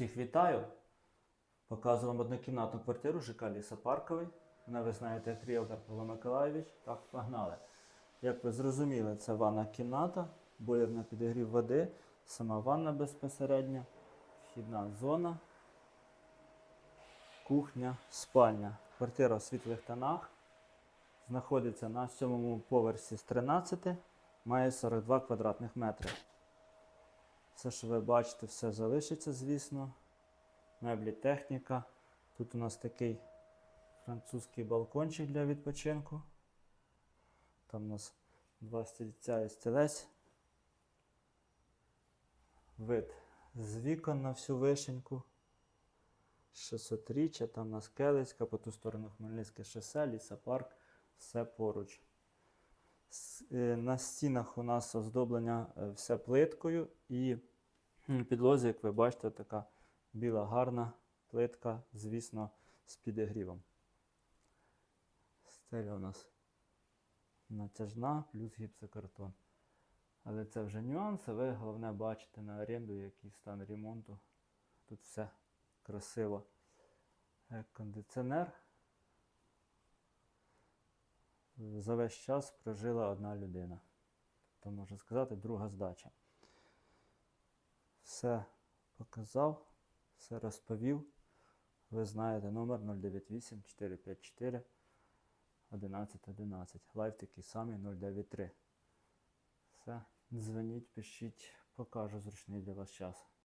Всіх вітаю. Показую вам однокімнатну квартиру ЖК Лісопарковий. Мене ви знаєте як ріелтор Павло Миколаєвич. Так, погнали. Як ви зрозуміли, це ванна кімната, бойлер на підігрів води, сама ванна безпосередньо, вхідна зона, кухня, спальня. Квартира в світлих тонах. Знаходиться на сьомому поверсі з 13, має 42 квадратних метри. Все, що ви бачите, все залишиться, звісно. Меблі, техніка. Тут у нас такий французький балкончик для відпочинку. Там у нас два стільця і стілець. Вид з вікон на всю вишеньку. 600 річчя, там у нас Келицька, по ту сторону Хмельницьке шосе, лісопарк, все поруч. Е, На стінах у нас оздоблення е, все плиткою і підлозі, як ви бачите, така біла гарна плитка, звісно, з підігрівом. Стеля у нас натяжна, плюс гіпсокартон. Але це вже нюанси, ви головне бачите на оренду, який стан ремонту. Тут все красиво. Кондиціонер. За весь час прожила одна людина. Тобто, можна сказати, друга здача. Все показав, все розповів. Ви знаєте номер 098 454 1111. Лайв такий самий 093. Все, дзвоніть, пишіть, покажу зручний для вас час.